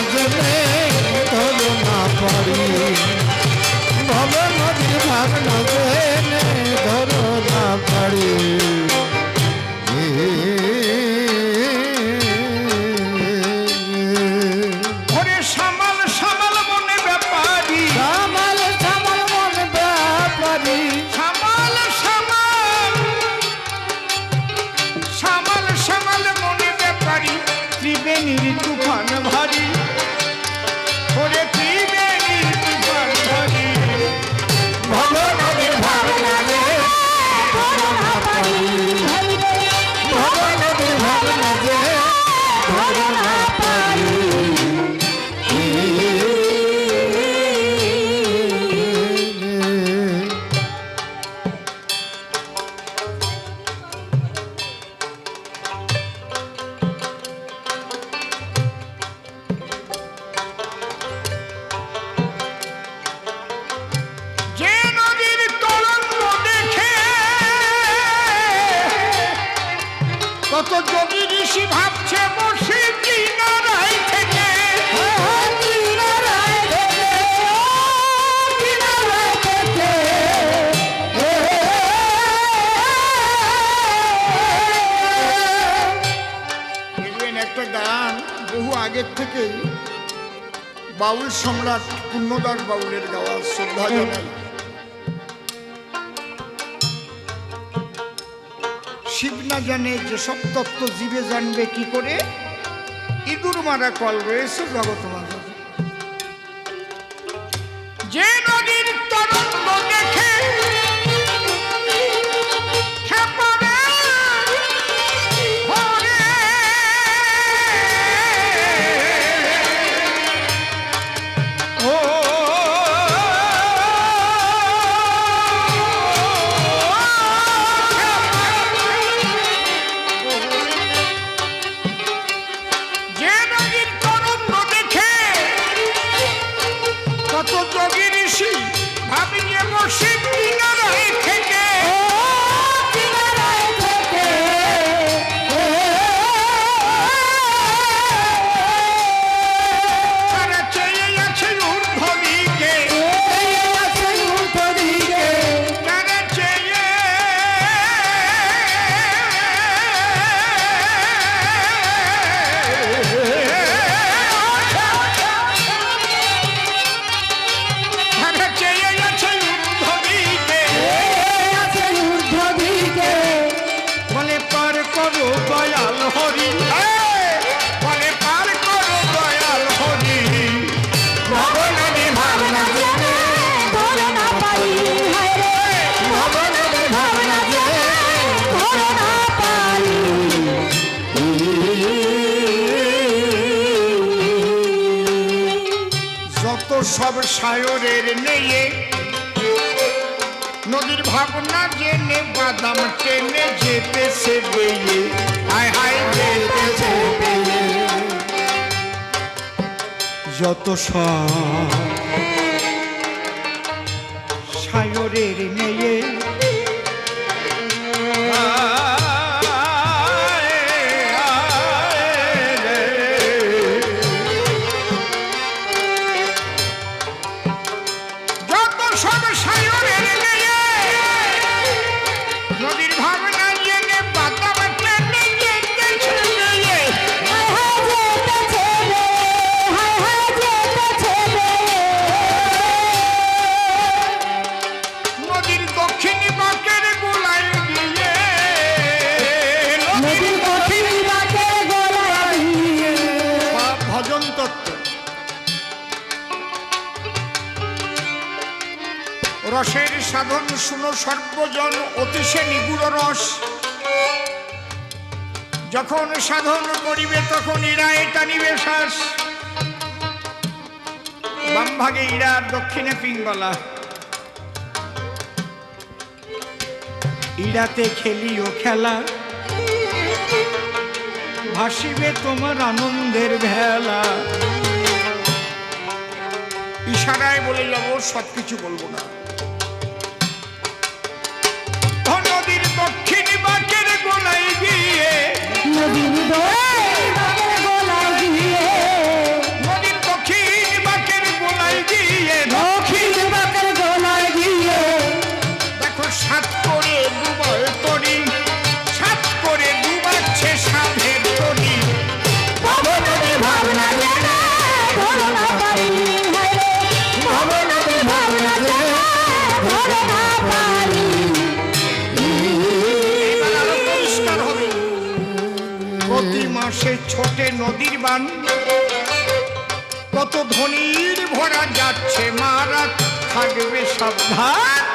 ভাবনা জেনে ধরো না পারি ভবনদীর ভাবনা জেনে ধরো না পারি ওরে বাউল সম্রাট পূর্ণদাস বাউলের গাওয়া শ্রদ্ধা জানাই। শিব না জানে যে সব তত্ত্ব জীবে জানবে কি করে? ইঁদুর মারা কল রয়েছে জগৎ মাঝে। যে নদীর সব সায়রের নেয়ে। নদীর ভাবনা জেনে বাদাম টেনে যেতে সে বেয়ে। হায় হায় যেতেছে বেয়ে। যত সব রসের সাধন শুনো সর্বজন অতিশে নিগুড় রস। যখন সাধন করিবে তখন ইরা এটা নিবে শ্বাস। বাম ভাগে ইরা দক্ষিণে পিঙ্গলা। ইরাতে খেলিও খেলা। ভাসিবে তোমার আনন্দের ভেলা। ইশারায় বলে যাব সব কিছু বলব না। বাঁকের গোলাই গিয়ে। নদীর দোয়ের গলায় গিয়ে। নদীর দক্ষিণ বাঁকের গোলাই গিয়ে। দক্ষিণ বাঁকের গলায় গিয়ে। দেখো সাত করে ডুবায় তরি। সাত করে ডুবাচ্ছে সাধের তরি। ভবনদী ভাবনা জেনে ধরো পারি। হায় ভাবনা জেনে ধরো মাসে ছোটে নদীর বান। কত ধনির ভরা যাচ্ছে মারা থাকবে সাবধান।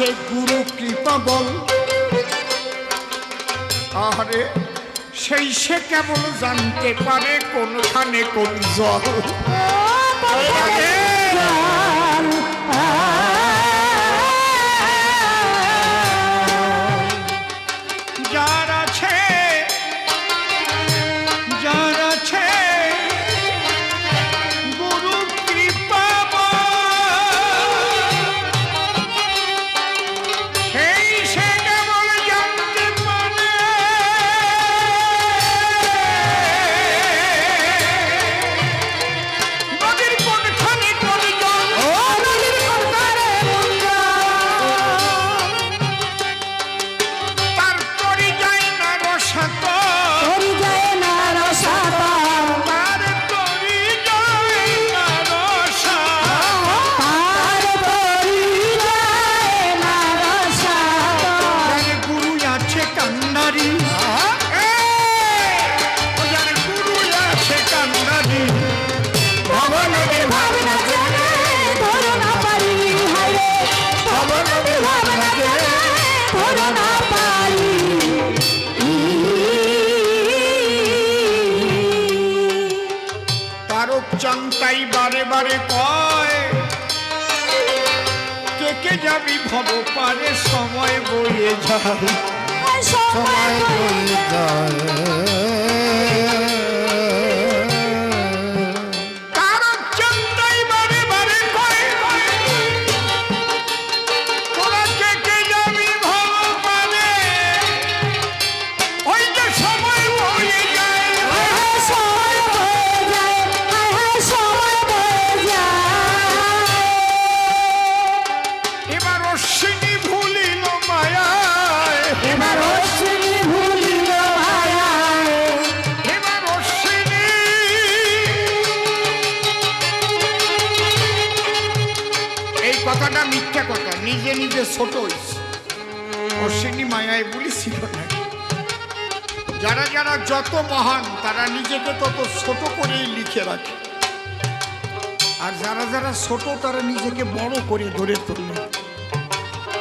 আছে গুরু কৃপা বল। আরে সেই সে কেমন জানতে পারে কোনখানে কোন জল? কে ভালো পারে সময় বয়ে যায় সময় বয়ে যায় নিজে ছোট অশ্বিনী মায়ায় বলেছিল না। যারা যারা যত মহান, তারা নিজেকে তত ছোট করেই লিখে রাখে। আর যারা যারা ছোট, তারা নিজেকে বড় করে ধরে তোলে।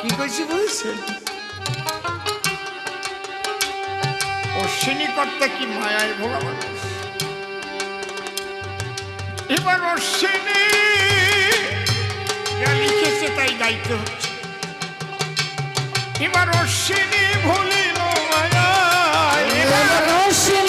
কি কইছি বুঝছেন? অশ্বিনী কর্তা কি মায়ায় ভোলা মানুষ? এবার অশ্বিনী যা লিখেছে তাই গাইতে হচ্ছে। এবার অশ্বিনী ভুলিল মায়া এবার রশ্মি